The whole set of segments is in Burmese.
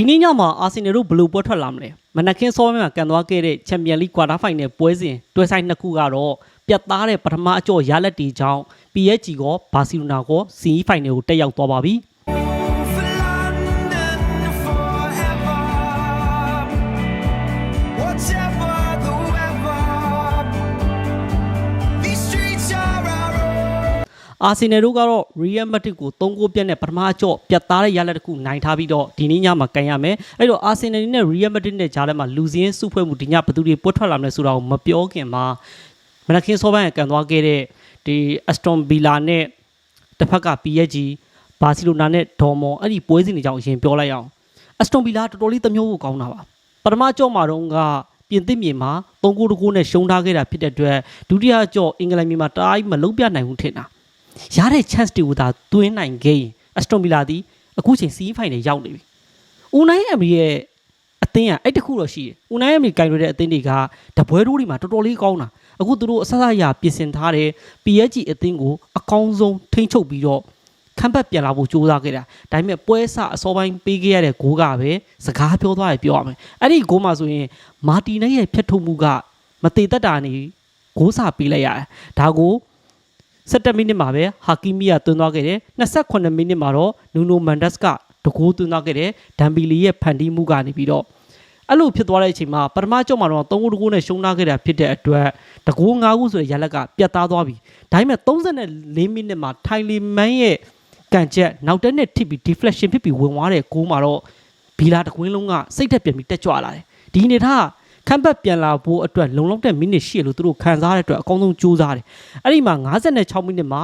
ဒီနေ့ညမှာအာဆင်နယ်တို့ဘယ်လိုပွဲထွက်လာမလဲမနက်ခင်းစောပိုင်းမှာကန်သွားခဲ့တဲ့ချန်ပီယံလိကွာတာဖိုင်နယ်ပွဲစဉ်တွဲဆိုင်နှစ်ခုကတော့ပြတ်သားတဲ့ပထမအကျော့ရလက်တီကြောင့် PSG ကောဘာစီလိုနာကောစီဖိုင်နယ်ကိုတက်ရောက်သွားပါပြီ အာဆင်နယ်တို့ကတော့ Real Madrid ကို3ဂိုးပြတ်နဲ့ပထမအကျော့ပြတ်သားတဲ့ရလက်တစ်ခုနိုင်ထားပြီးတော့ဒီနေ့ညမှာကန်ရမယ်အဲ့တော့အာဆင်နယ်နဲ့ Real Madrid နဲ့ကြားထဲမှာလူစင်းစုဖွဲ့မှုဒီညဘယ်သူတွေပွဲထွက်လာမလဲဆိုတာကိုမပြောခင်မှာမနက်ခင်းစောပိုင်းကကန်သွားခဲ့တဲ့ဒီ Aston Villa နဲ့တစ်ဖက်က PSG ဘာစီလိုနာနဲ့ဒေါ်မွန်အဲ့ဒီပွဲစဉ်တွေကြောင့်အရင်ပြောလိုက်အောင် Aston Villa တော်တော်လေးသမ ्यो ဖို့ကောင်းတာပါပထမကြော့မှာတော့ကပြင်သစ်မြေမှာ3ဂိုးတကူနဲ့ရှုံးထားခဲ့တာဖြစ်တဲ့အတွက်ဒုတိယကြော့အင်္ဂလန်မြေမှာတအားကြီးမလုံးပြနိုင်ဘူးထင်တာ ရတဲ့ chance တွေကိုသာသွင်းနိုင်ခဲ့ရင် Aston Villa ဒီအခုချိန်စီးဖိုင်နေရောက်နေပြီ။ Unai Emery ရဲ့အသင်းကအဲ့တခုတော့ရှိတယ်။ Unai Emery ကင်ရတဲ့အသင်းတွေကတပွဲတိုးတွေမှာတော်တော်လေးကောင်းတာ။အခုသူတို့အဆအဆအရာပြင်ဆင်ထားတဲ့ PSG အသင်းကိုအကောင်းဆုံးထိန်းချုပ်ပြီးတော့ခန့်ပတ်ပြန်လာဖို့ကြိုးစားခဲ့တာ။ဒါပေမဲ့ပွဲစအစောပိုင်းပေးခဲ့ရတဲ့ဂိုးကပဲစကားပြောသွားရပြောရမယ်။အဲ့ဒီဂိုးမှာဆိုရင်မာတီနက်ရဲ့ဖြတ်ထုတ်မှုကမတည်တတ်တာနေဂိုးစာပေးလိုက်ရတယ်။ဒါကို 17မိနစ်မှာပဲဟာကီမီကသွင်းသွားခဲ့တယ်28မိနစ်မှာတော့နူနိုမန်ဒက်စ်ကတကိုးသွင်းသွားခဲ့တယ်ဒမ်ဘီလီရဲ့ဖန်တီးမှုကနေပြီးတော့အဲ့လိုဖြစ်သွားတဲ့အချိန်မှာပထမကြော့မှာတော့3ဂိုးတကိုးနဲ့ရှုံးထားခဲ့တာဖြစ်တဲ့အတွက်တကိုး9ဂိုးဆိုတဲ့ရလက်ကပြတ်သားသွားပြီဒါပေမဲ့34မိနစ်မှာထိုင်လီမန်ရဲ့ကန်ချက်နောက်တက်နဲ့ထိပြီး deflection ဖြစ်ပြီးဝင်သွားတဲ့ဂိုးမှာတော့ဘီလာတကွင်းလုံးကစိတ်သက်ပြန်ပြီးတက်ကြွလာတယ်ဒီအနေထားက ခန့်ပတ်ပြန်လာဖို့အတွက်လုံလောက်တဲ့မိနစ်ရှိရလို့သူတို့ခံစားရတဲ့အတွက်အကောင်းဆုံးကြိုးစားတယ်အဲ့ဒီမှာ56မိနစ်မှာ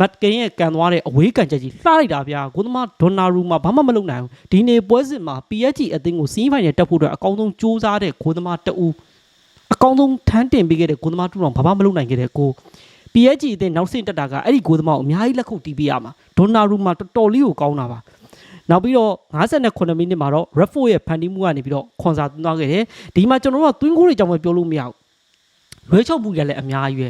မတ်ကင်ရဲ့ကန်သွားတဲ့အဝေးကန်ချက်ကြီးလှလိုက်တာဗျာကိုသမားဒေါ်နာရူမှာဘာမှမလုပ်နိုင်ဘူးဒီနေ့ပွဲစဉ်မှာ PSG အသင်းကိုစီးဖိုင်နဲ့တက်ဖို့အတွက်အကောင်းဆုံးစူးစမ်းတဲ့ကိုသမားတအူးအကောင်းဆုံးထမ်းတင်ပေးခဲ့တဲ့ကိုသမားတူတော်ဘာမှမလုပ်နိုင်ခဲ့တဲ့ကို PSG အသင်းနောက်ဆင့်တက်တာကအဲ့ဒီကိုသမားကိုအများကြီးလက်ခုပ်တီးပေးရမှာဒေါ်နာရူမှာတော်တော်လေးကိုကောင်းတာပါ နောက်ပြီးတော့58မိနစ်မှာတော့ Redford ရဲ့ဖန်တီးမှုကနေပြီးတော့ခွန်စာသွင်းသွားခဲ့တယ်ဒီမှာကျွန်တော်တို့ကသွင်းကိုတွေကြောင့်ပဲပြောလို့မရဘူးလွဲချောက်မှုကလည်းအများကြီးပဲ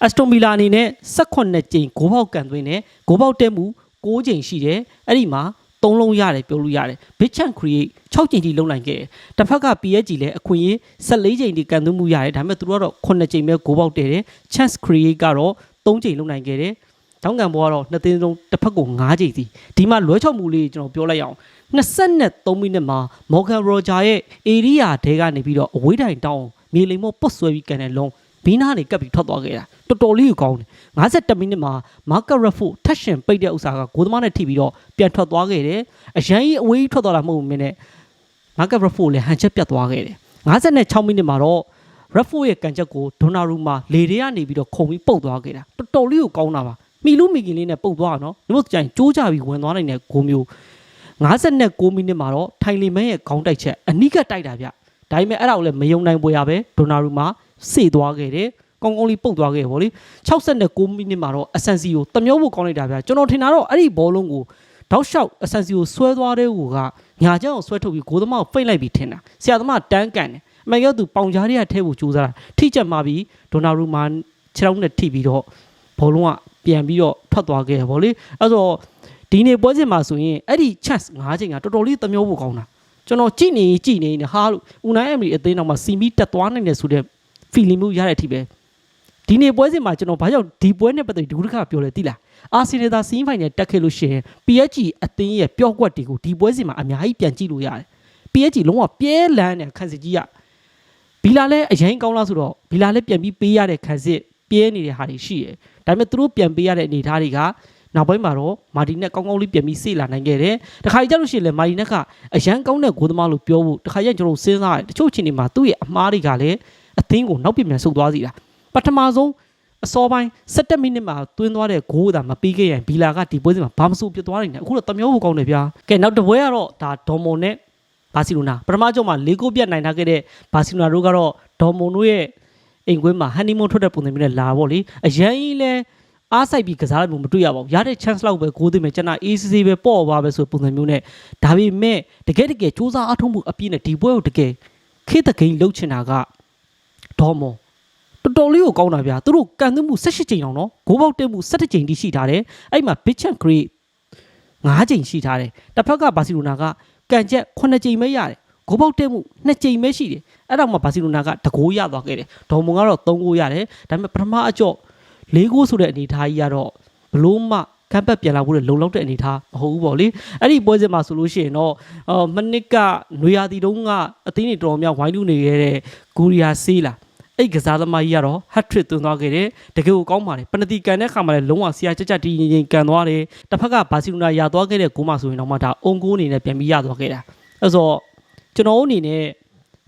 အက်စတိုမီလာအနေနဲ့18ကြိမ်ဂိုးပေါက်ကန်သွင်းတယ်ဂိုးပေါက်တက်မှု6ကြိမ်ရှိတယ်အဲ့ဒီမှာ3လုံးရတယ်ပြောလို့ရတယ် big chance create 6ကြိမ်ထိလုံးနိုင်ခဲ့တယ်တစ်ဖက်က PSG လည်းအခွင့်အရေး14ကြိမ်ထိကန်သွင်းမှုရတယ်ဒါပေမဲ့သူတို့ကတော့9ကြိမ်ပဲဂိုးပေါက်တယ်တယ် chance create ကတော့3ကြိမ်လုံးနိုင်ခဲ့တယ် တောင်းကန်ဘောကတော့နှစ်သင်းလုံးတစ်ဖက်ကို9ကြိမ်စီဒီမှာလွဲချောက်မှုလေးကျွန်တော်ပြောလိုက်အောင်23မိနစ်မှာ Morgan Roger ရဲ့ area ထဲကနေပြီးတော့အဝေးတိုင်တောင်းမြေလိမ်မော့ပုတ်ဆွဲပြီးကန်တဲ့လုံးဘီနာနေကပ်ပြီးထွက်သွားခဲ့တာတော်တော်လေးကိုကောင်းတယ်52မိနစ်မှာမာကရက်ဖို့ထက်ရှင်ပိတ်တဲ့ဥစ္စာကဂိုးသမားနဲ့ထိပြီးတော့ပြန်ထွက်သွားခဲ့တယ်အရန်ကြီးအဝေးကြီးထွက်သွားတာမဟုတ်ဘူးမင်းနဲ့မာကရက်ဖို့လည်းဟန်ချက်ပြတ်သွားခဲ့တယ်56မိနစ်မှာတော့ရက်ဖို့ရဲ့ကန်ချက်ကိုဒိုနာရူမာလေတွေကနေပြီးတော့ခုံပြီးပုတ်သွားခဲ့တာတော်တော်လေးကိုကောင်းတာပါ မီလူမီကင်လေးနဲ့ပုတ်သွားတာနော်ဒီလိုကြိုင်ကြိုးကြပြီးဝင်သွားနိုင်တဲ့ဂိုးမျိုး59မိနစ်မှာတော့ထိုင်လီမန်ရဲ့ခေါင်းတိုက်ချက်အနိကတိုက်တာဗျဒါပေမဲ့အဲ့ဒါကိုလည်းမယုံနိုင်ပွေရပဲဒိုနာရူမာစေသွားခဲ့တယ်ကောင်းကောင်းလေးပုတ်သွားခဲ့ဗောလေ69မိနစ်မှာတော့အဆန်စီကိုတမျိုးဖို့ကောင်းလိုက်တာဗျာကျွန်တော်ထင်တာတော့အဲ့ဒီဘောလုံးကိုတောက်လျှောက်အဆန်စီကိုဆွဲသွားတဲ့ဟိုကညာချောင်းကိုဆွဲထုတ်ပြီးဂိုးသမားကိုဖိတ်လိုက်ပြီးထင်တာဆရာသမားတန်းကန်တယ်အမေကသူပေါင်ကြားတွေကထဲဖို့ကြိုးစားတာထိချက်မှပြီးဒေါနာရူမာခြေထောက်နဲ့ထိပြီးတော့ဘောလုံးက ပြန်ပြီးတော့ထွက်သွားခဲ့တယ်ဗောလေအဲ့တော့ဒီနေ့ပွဲစဉ်မှာဆိုရင်အဲ့ဒီ chance ၅ချိန်ကတော်တော်လေးတမျိုးဖို့ကောင်းတာကျွန်တော်ကြည့်နေကြည့်နေနေဟာလို့ဦးနိုင်အမီအသင်းတော်မှာစီမီတက်သွားနိုင်တယ်ဆိုတဲ့ feeling မျိုးရတဲ့အထိပဲဒီနေ့ပွဲစဉ်မှာကျွန်တော်ဘာကြောင့်ဒီပွဲနဲ့ပတ်သက်ပြီးဒီခုတစ်ခါပြောလဲသိလားအာဆီနယ်သာစီးဖိုင်နယ်တက်ခဲ့လို့ရှိရင် PSG အသင်းရဲ့ပျော့ကွက်တွေကိုဒီပွဲစဉ်မှာအများကြီးပြန်ကြည့်လို့ရတယ် PSG လုံးဝပြဲလန်းတဲ့ခန်းစစ်ကြီးကဘီလာလည်းအရင်ကောင်းလားဆိုတော့ဘီလာလည်းပြန်ပြီးပေးရတဲ့ခန်းစစ်ပြဲနေတဲ့ဟာတွေရှိတယ် ဒါပေမဲ့သူတို့ပြန်ပေးရတဲ့အနေအထားတွေကနောက်ပိုင်းမှာတော့မာတီနက်ကောင်းကောင်းလေးပြန်ပြီးစေ့လာနိုင်ခဲ့တယ်တခါကြလို့ရှိရင်လည်းမာတီနက်ကအရန်ကောင်းတဲ့ဂိုးသမားလို့ပြောဖို့တခါကျရင်ကျွန်တော်တို့စဉ်းစားတယ်တချို့ချိန်တွေမှာသူ့ရဲ့အမားတွေကလည်းအသင်းကိုနောက်ပြန်ပြန်ဆုတ်သွားစီတာပထမဆုံးအစောပိုင်း17မိနစ်မှာတွင်းသွားတဲ့ဂိုးသာမပြီးခဲ့ရင်ဘီလာကဒီပွဲစဉ်မှာဘာမဆိုးပြစ်သွားနိုင်တယ်အခုတော့တမျိုးကိုကောင်းတယ်ဗျာကဲနောက်တစ်ပွဲကတော့ဒါဒေါ်မွန်နဲ့ဘာစီလိုနာပထမကြောမှာ၄ဂိုးပြတ်နိုင်ထားခဲ့တဲ့ဘာစီလိုနာတို့ကတော့ဒေါ်မွန်တို့ရဲ့ အိမ်ကွင်းမှာဟန်နီမွန်ထွက်တဲ့ပုံစံမျိုးနဲ့လာပေါ့လေအရန်ကြီးလဲအားဆိုင်ပြီးကစားလိုက်မှုမတွေ့ရပါဘူးရတဲ့ chance လောက်ပဲဂိုးသွင်းမယ်ကျွန်တော် ACC ပဲပေါ့ပါပဲဆိုပုံစံမျိုးနဲ့ဒါပေမဲ့တကယ်တကယ်စူးစမ်းအထုံးမှုအပြည့်နဲ့ဒီပွဲကိုတကယ်ခေတ်တကိန်းလှုပ်ချင်တာကဒေါ်မွန်တော်တော်လေးကိုကောင်းတာဗျာသူတို့ကန်သွင်းမှု18ကြိမ်အောင်နော်ဂိုးပေါက်တက်မှု17ကြိမ်တိရှိထားတယ်အဲ့မှာ big chance create 9ကြိမ်ရှိထားတယ်တစ်ဖက်ကဘာစီလိုနာကကန်ချက်9ကြိမ်ပဲရတယ်ဂိုးပေါက်တက်မှု2ကြိမ်ပဲရှိတယ် အဲ့တော့မှဘာစီလိုနာကတကိုးရသွားခဲ့တယ်ဒေါ်မွန်ကတော့3ဂိုးရတယ်ဒါပေမဲ့ပထမအကြော့၄ဂိုးဆိုတဲ့အနေအထားကြီးကတော့ဘလို့မှကပ်ပတ်ပြန်လာဖို့လည်းလုံလောက်တဲ့အနေအထားမဟုတ်ဘူးပေါ့လေအဲ့ဒီပွဲစဉ်မှာဆိုလို့ရှိရင်တော့အော်မနစ်ကနွေရာသီတုန်းကအသင်းတွေတော်တော်များဝိုင်းလူနေခဲ့တဲ့ဂူရီယာဆေးလာအဲ့ကစားသမားကြီးကတော့ hat trick သွင်းသွားခဲ့တယ်တကယ်ကိုကောင်းပါတယ်ပနတီကန်တဲ့ခါမှာလည်းလုံးဝဆရာကြကြတီးရင်ရင်ကန်သွားတယ်တစ်ဖက်ကဘာစီလိုနာရသွားခဲ့တဲ့ဂိုးမှဆိုရင်တော့မှဒါအုံဂိုးအနေနဲ့ပြန်ပြီးရသွားခဲ့တာအဲ့ဆိုတော့ကျွန်တော်တို့အနေနဲ့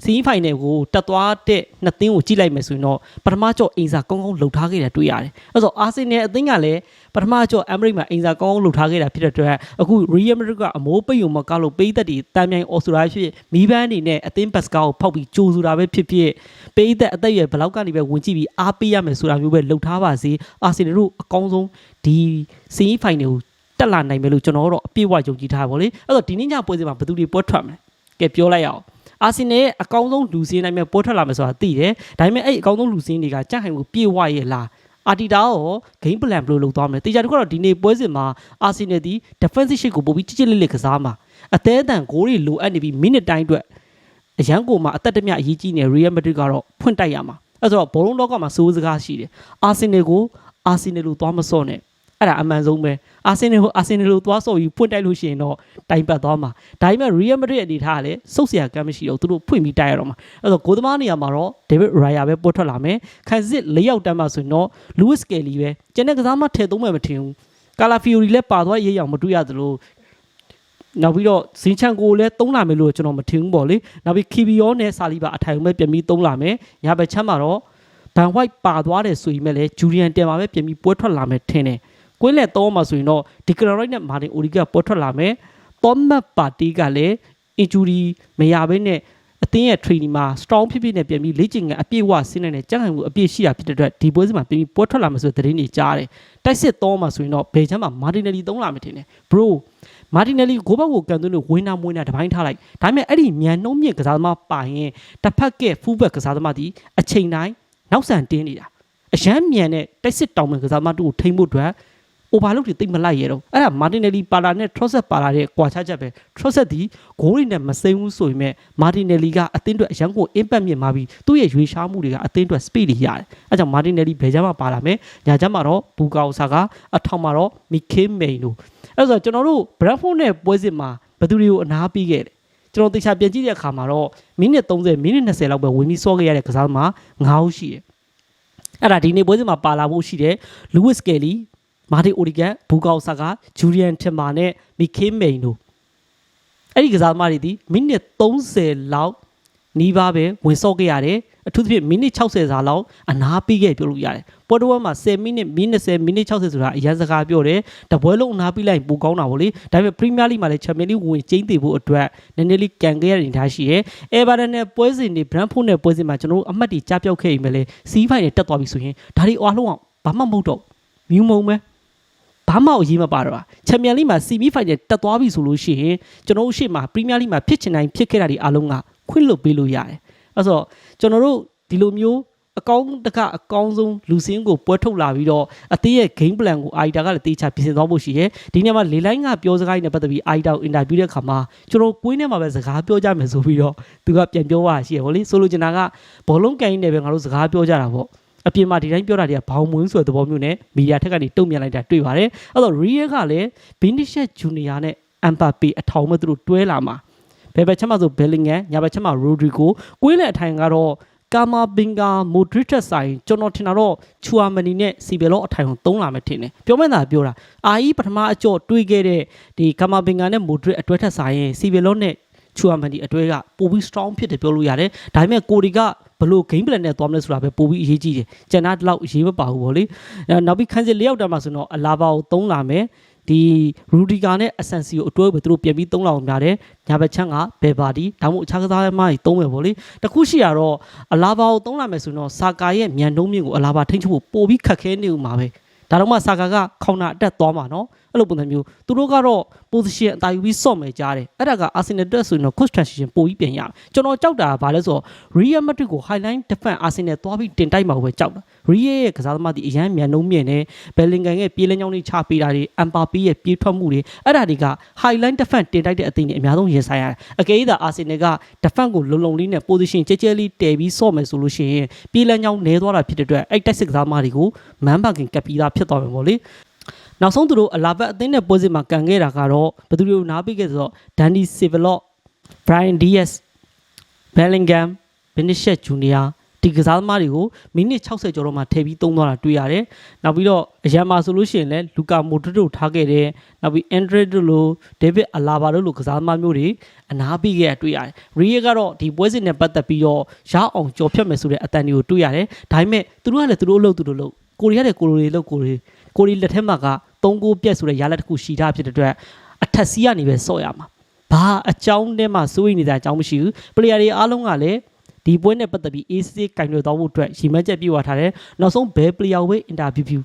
စီးဖိုင်နယ်ကိုတက်သွားတဲ့နှစ်သင်းကိုကြည့်လိုက်မယ်ဆိုရင်တော့ပထမကြော့အင်စာကောင်းကောင်းလှုပ်ထားခဲ့တာတွေ့ရတယ်အဲ့ဆိုအာဆင်နယ်အသင်းကလည်းပထမကြော့အမ်ဘရိတ်မှာအင်စာကောင်းကောင်းလှုပ်ထားခဲ့တာဖြစ်တဲ့အတွက်အခုရီယယ်မဒရစ်ကအမိုးပိတ်ုံမကောက်လို့ပေးသက်တွေတန်မြိုင်အော်စတြေးလျဖြစ်မီးပန်းအနေနဲ့အသင်းဘတ်စကားကိုဖောက်ပြီးကြိုးဆိုတာပဲဖြစ်ဖြစ်ပေးသက်အသက်အရွယ်ဘယ်လောက်ကနေပဲဝင်ကြည့်ပြီးအားပေးရမယ်ဆိုတာမျိုးပဲလှုပ်ထားပါစေအာဆင်နယ်တို့အကောင်းဆုံးဒီစီးဖိုင်နယ်ကိုတက်လာနိုင်မယ်လို့ကျွန်တော်တို့အပြည့်အဝယုံကြည်ထားပါဗောလေအဲ့တော့ဒီနေ့ညပွဲစဉ်မှာဘယ်သူတွေပွဲထွက်မလဲကဲပြောလိုက်ရအောင် အာဆင်နယ်ရဲ့အကောင်းဆုံးလူစင်းနိုင်မဲ့ပွဲထွက်လာမယ်ဆိုတာသိတယ်ဒါပေမဲ့အဲ့ဒီအကောင်းဆုံးလူစင်းတွေကကြက်ဟိုင်ကိုပြေဝရဲ့လားအာတီတာရော game plan ဘယ်လိုလုပ်သွားမလဲတေချာတခုတော့ဒီနေ့ပွဲစဉ်မှာအာဆင်နယ်ဒီ defensive shit ကိုပို့ပြီးကြစ်ကြစ်လေးလေးကစားမှာအသေးအတန်ဂိုးတွေလိုအပ်နေပြီးမိနစ်တိုင်းအတွက်အရန်ကိုမှာအသက်တမျှအရေးကြီးနေ Real Madrid ကတော့ဖွင့်တိုက်ရမှာအဲ့ဆိုတော့ဘောလုံးလောကမှာစိုးစကားရှိတယ်အာဆင်နယ်ကိုအာဆင်နယ်လိုသွားမစော့နဲ့ အဲ့ဒါအမှန်ဆုံးပဲအာဆင်နယ်ကိုအာဆင်နယ်လိုသွားဆော့ပြီးဖွင့်တိုက်လို့ရှိရင်တော့တိုင်ပတ်သွားမှာဒါပေမဲ့ Real Madrid အနေထားကလည်းစုပ်စရာကမ်းမရှိတော့သူတို့ဖွင့်ပြီးတိုက်ရတော့မှာအဲ့တော့ဂိုးသမားနေရာမှာတော့ David Raya ပဲပေါ်ထွက်လာမယ်ခိုင်စစ်၄ယောက်တန်းမှဆိုရင်တော့ Luis Kelly ပဲကျန်တဲ့ကစားမထည့်သုံးမှမထင်ဘူးကာလာဖီယိုရီလည်းပါသွားရေးအောင်မတွေ့ရသလိုနောက်ပြီးတော့ဇင်းချန်ကိုလည်းသုံးလာမယ်လို့ကျွန်တော်မထင်ဘူးပေါ့လေနောက်ပြီးခီဘီယောနဲ့ဆာလီဘာအထိုင်မဲ့ပြန်ပြီးသုံးလာမယ်ညာဘက်ချမ်းမှာတော့ဘန်ဝိုက်ပါသွားတယ်ဆိုရင်လည်းဂျူရီယန်တင်ပါပဲပြန်ပြီးပွဲထွက်လာမယ်ထင်တယ်။ ကွင်းလက်တော့မှာဆိုရင်တော့ဒီကရိုက်နဲ့မာတင်အိုရီကပွဲထွက်လာမယ်သောမတ်ပါတီကလည်း injury မရဘဲနဲ့အသင်းရဲ့ training မှာ strong ဖြစ်ဖြစ်နဲ့ပြန်ပြီးလေ့ကျင့်ခန်းအပြည့်အဝဆင်းနေတဲ့ကြံ့ခိုင်မှုအပြည့်ရှိတာဖြစ်တဲ့အတွက်ဒီပွဲစဉ်မှာပြန်ပြီးပွဲထွက်လာမယ်ဆိုတဲ့သတင်းတွေကြားတယ်တိုက်စစ်တော့မှာဆိုရင်တော့ဘယ်ချမ်းမှာမာတင်နယ်လီသုံးလာမယ်ထင်တယ် bro မာတင်နယ်လီကိုဘက်ကိုကန်သွင်းလို့ဝင်းနာမွေးနာတပိုင်းထားလိုက်ဒါပေမဲ့အဲ့ဒီမြန်နှုံးမြင့်ကစားသမားပါရင်တစ်ဖက်ကဖူးဘက်ကစားသမားဒီအချိန်တိုင်းနောက်ဆန်တင်းနေတာအရန်မြန်တဲ့တိုက်စစ်တောင်ပံကစားသမားတို့ကိုထိမ့်ဖို့အတွက် overload တွေတိတ်မလိုက်ရတော့အဲ့ဒါ Martinelli ပါလာနဲ့ Trossard ပါလာတဲ့ကွာခြားချက်ပဲ Trossard ဒီဂိုးတွေနဲ့မစိမ့်ဘူးဆိုရင်မဲ့ Martinelli ကအသင်းအတွက်အရန်ကို impact မြင့်มาပြီးသူ့ရဲ့ရွေးရှားမှုတွေကအသင်းအတွက် speed တွေရတယ်အဲ့ကြောင့် Martinelli ဘယ်ချမ်းမှာပါလာမယ်ညာချမ်းမှာတော့ဘူကာအိုဆာကအထောင်မှာတော့ Mikel Merino အဲ့ဆိုတော့ကျွန်တော်တို့ Brentford နဲ့ပွဲစစ်မှာဘယ်သူတွေကိုအနားပေးခဲ့လဲကျွန်တော်တေချာပြန်ကြည့်တဲ့အခါမှာတော့မိနစ်30မိနစ်20လောက်ပဲဝင်ပြီးစောခဲ့ရတဲ့ကစားသမား9ဦးရှိတယ်အဲ့ဒါဒီနေ့ပွဲစဉ်မှာပါလာဖို့ရှိတယ် Lewis Kelly မာတီအိုရီဂန်ဘူကောက်ဆာကဂျူလီယန်ထင်မာနဲ့မီခေးမိန်တို့အဲ့ဒီကစားသမားတွေဒီမိနစ်30လောက်နီးပါးပဲဝင်ဆော့ခဲ့ရတယ်အထူးသဖြင့်မိနစ်60စာလောက်အနားပြီးခဲ့ပြောလို့ရတယ်ပေါ်တော်မှာ10မိနစ်မိနစ်10မိနစ်60ဆိုတာအရင်စကားပြောတယ်တပွဲလုံးအနားပြီးလိုက်ပိုကောင်းတာဗောလေဒါပေမဲ့ပရီးမီးယားလိမှာလည်းချန်ပီယံလိဝင်ကျင်းတည်ဖို့အတွက်နည်းနည်းလေးကန်ခဲ့ရတဲ့အနေအထားရှိရဲအဲဗာဒန်နဲ့ပွဲစဉ်တွေဘရန်ဖို့နဲ့ပွဲစဉ်မှာကျွန်တော်တို့အမှတ်တွေကြားပြောက်ခဲ့ရင်ပဲလေစီးဖိုင်နဲ့တက်သွားပြီဆိုရင်ဒါတွေအားလုံးအောင်ဘာမှမဟုတ်တော့မြူးမုံပဲ ဘာမှအရေးမပါတော့ချန်ပီယံလိမှာစီမီဖိုင်နယ်တက်သွားပြီဆိုလို့ရှိရင်ကျွန်တော်တို့ရှေ့မှာပရီးမီးယားလိမှာဖြစ်ချင်တိုင်းဖြစ်ခဲ့တာဒီအားလုံးကခွင့်လွတ်ပေးလို့ရတယ်။အဲဆိုတော့ကျွန်တော်တို့ဒီလိုမျိုးအကောင်းတကအကောင်းဆုံးလူစင်းကိုပွဲထုတ်လာပြီးတော့အသေးရဲ့ game plan ကိုအာီတာကလည်းတေချာပြင်ဆင်သွားဖို့ရှိရဲဒီနေ့မှာလေလိုင်းကပြောစကားနဲ့ပတ်သက်ပြီးအာီတာကိုအင်တာဗျူးတဲ့အခါမှာကျွန်တော်ကွင်းထဲမှာပဲစကားပြောကြမယ်ဆိုပြီးတော့သူကပြန်ပြောတာရှိရဟောလေဆိုလိုချင်တာကဘောလုံးကန်ကြီးနဲ့ပဲငါတို့စကားပြောကြတာပေါ့ အပြင်မှာဒီတိုင်းပြောတာတွေကဘောင်မွင်းဆိုတဲ့သဘောမျိုးနဲ့မီဒီယာထက်ကနေတုံ့ပြန်လိုက်တာတွေ့ပါတယ်အဲ့တော့ Real ကလည်း Vinicius Junior နဲ့ Mbappe အထောင်မဲ့သူတို့တွဲလာမှာဘယ်ဘက်ချက်မှဆို Bellingham ညာဘက်ချက်မှ Rodrigo ကွေးလက်အထိုင်ကတော့ကာမာဘင်ဂါမိုဒရစ်ထက်ဆိုင်ကျွန်တော်ထင်တာတော့ချူအာမနီနဲ့စီဘယ်လောအထိုင်ကိုသုံးလာမယ်ထင်တယ်ပြောမဲ့တာပြောတာအာကြီးပထမအကြော့တွေးခဲ့တဲ့ဒီကာမာဘင်ဂါနဲ့မိုဒရစ်အတွဲထက်ဆိုင်စီဘယ်လောနဲ့ချူအာမနီအတွဲကပိုပြီး strong ဖြစ်တယ်ပြောလို့ရတယ်ဒါပေမဲ့ကိုဒီကဘ လို့ game plan နဲ့သွားမလဲဆိုတာပဲပိုပြီးအရေးကြီးတယ်ကျန်တာဒီလောက်အရေးမပါဘူးဗောလေအဲနောက်ပြီးခန်းစစ်လေးယောက်တန်းမှာဆိုတော့အလာဘာကိုသုံးလာမယ်ဒီရူဒီကာနဲ့အဆန်စီကိုအတွဲပဲသူတို့ပြန်ပြီးသုံးလာအောင်များတယ်ညာဘက်ချမ်းကဘယ်ပါဒီဒါမှမဟုတ်အခြားကစားသမားတွေသုံးမယ်ဗောလေတခုရှိရတော့အလာဘာကိုသုံးလာမယ်ဆိုတော့စာကာရဲ့မြန်နှုံးမြင့်ကိုအလာဘာထိန်းချုပ်ဖို့ပိုပြီးခက်ခဲနေဦးမှာပဲဒါတော့မှစာကာကခေါင်းနာအတက်သွားမှာနော်အဲ့လိုပုံစံမျိုးသူတို့ကတော့ position အသာယူပြီးစော့မယ်ကြားတယ်အဲ့ဒါက Arsenal အတွက်ဆိုရင်တော့ coach transition ပိုပြီးပြန်ရမယ်ကျွန်တော်ကြောက်တာကဘာလဲဆိုတော့ Real Madrid ကို highline defense Arsenal သွားပြီးတင်တိုက်မှာကိုပဲကြောက်တာ Real ရဲ့ကစားသမားဒီအရန်မြန်နှုံးမြင့်နေ Bellingham ရဲ့ပြေးလင်းကြောင်းတွေချပေးတာတွေ Mbappe ရဲ့ပြေးထွက်မှုတွေအဲ့ဒါတွေက highline defense တင်တိုက်တဲ့အသင်းတွေအများဆုံးရင်ဆိုင်ရတယ်အကယ်၍သာ Arsenal က defense ကိုလုံလုံလေးနဲ့ position ကြဲကြဲလေးတည်ပြီးစော့မယ်ဆိုလို့ရှိရင်ပြေးလင်းကြောင်းနဲသွားတာဖြစ်တဲ့အတွက်အဲ့တိုက်စစ်ကစားသမားတွေကို man bagging ကပ်ပြီးသားဖြစ်သွားမှာပေါ့လေ နောက်ဆုံးသူတို့အလာဘတ်အသင်းနဲ့ပွဲစဉ်မှာကန်ခဲ့တာကတော့ဘယ်သူတွေကိုနားပေးခဲ့ဆိုတော့ Danny Sevelot Brian Diaz Bellingham Vinicius Junior ဒီကစားသမားတွေကိုမိနစ်60ကျော်တော့မှထည့်ပြီးသုံးသွားတာတွေ့ရတယ်။နောက်ပြီးတော့အရန်မှာဆိုလို့ရှိရင်လည်းလူကာမိုဒရစ်တို့ထားခဲ့တယ်။နောက်ပြီးအန်ဒရစ်တို့လိုဒေးဗစ်အလာဘာတို့လိုကစားသမားမျိုးတွေအနာပေးခဲ့တာတွေ့ရတယ်။ရီယေကတော့ဒီပွဲစဉ်နဲ့ပတ်သက်ပြီးတော့ရအောင်ကြော်ဖြတ်မယ်ဆိုတဲ့အတန်တွေကိုတွေ့ရတယ်။ဒါပေမဲ့သူတို့ကလည်းသူတို့အလုပ်သူတို့လုပ်ကိုရီးယားတဲ့ကိုလိုတွေလုပ်ကိုရီ ကိုရီလက်ထက်မှာက3ဂိုးပြက်ဆိုတဲ့ရလက်တစ်ခုရှိထားဖြစ်တဲ့အတွက်အထက်စီးကနေပဲဆော့ရမှာ။ဘာအကြောင်းနဲ့မှစိုးရိမ်နေတဲ့အကြောင်းမရှိဘူး။ပလေယာတွေအားလုံးကလည်းဒီပွဲနဲ့ပတ်သက်ပြီး AC ကင်တွေတော့ဖို့အတွက်ရီမန်းချက်ပြေဝထားတယ်နောက်ဆုံးဘယ်ပလေယာဝေးအင်တာဗျူး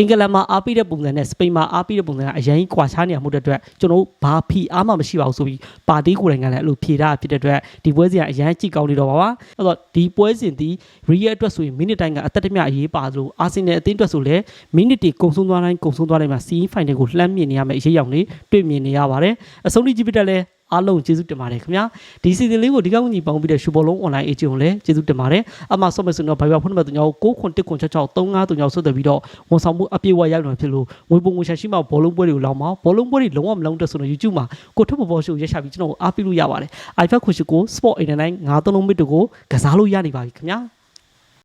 အင်္ဂလန်မှာအားပေးတဲ့ပုံစံနဲ့စပိန်မှာအားပေးတဲ့ပုံစံကအရင်ကြီးကွာခြားနေရမှုတဲ့အတွက်ကျွန်တော်တို့ဘာဖီအားမှမရှိပါဘူးဆိုပြီးပါတီကိုယ်တိုင်ကလည်းအဲ့လိုဖြေတာဖြစ်တဲ့အတွက်ဒီပွဲစဉ်ကအရင်ကြည့်ကောင်းနေတော့ပါပါအဲ့တော့ဒီပွဲစဉ်ဒီရီယယ်အတွက်ဆိုရင်မိနစ်တိုင်းကအသက်တမျှအရေးပါသလိုအာဆင်နယ်အသင်းအတွက်ဆိုလည်းမိနစ်တွေကုန်ဆုံးသွားတိုင်းကုန်ဆုံးသွားတိုင်းမှာစီးဖိုင်နယ်ကိုလှမ်းမြင်နေရမယ့်အရေးအယောင်တွေတွေ့မြင်နေရပါတယ်အဆုံးထိကြည့်ပြတဲ့လဲ အားလုံးကျေးဇူးတင်ပါတယ်ခင်ဗျာဒီစီစဉ်လေးကိုဒီကောင်းကြီးပေါင်းပြီးတဲ့ရှူဘောလုံး online agent ကိုလည်းကျေးဇူးတင်ပါတယ်အမှဆော့မယ်ဆိုတော့ဘိုင်ဘာဖုန်းနံပါတ်3ကို6ခွန်1ခွန်6 6 3 5 3 6ဆက်သွယ်ပြီးတော့ဝန်ဆောင်မှုအပြည့်အဝရောက်နေဖြစ်လို့ငွေပုံငွေရှာရှိမှဘောလုံးပွဲတွေကိုလောင်းမှာဘောလုံးပွဲတွေလုံးဝမလုံးတက်ဆိုတော့ YouTube မှာကိုထုတ်ပေါ်ပေါ်ရှိကိုရက်ရှာပြီးကျွန်တော်ကိုအားပေးလို့ရပါတယ် iPad ခွန်ရှိကို Sport 89 930မိတ္တကိုကစားလို့ရနေပါပြီခင်ဗျာ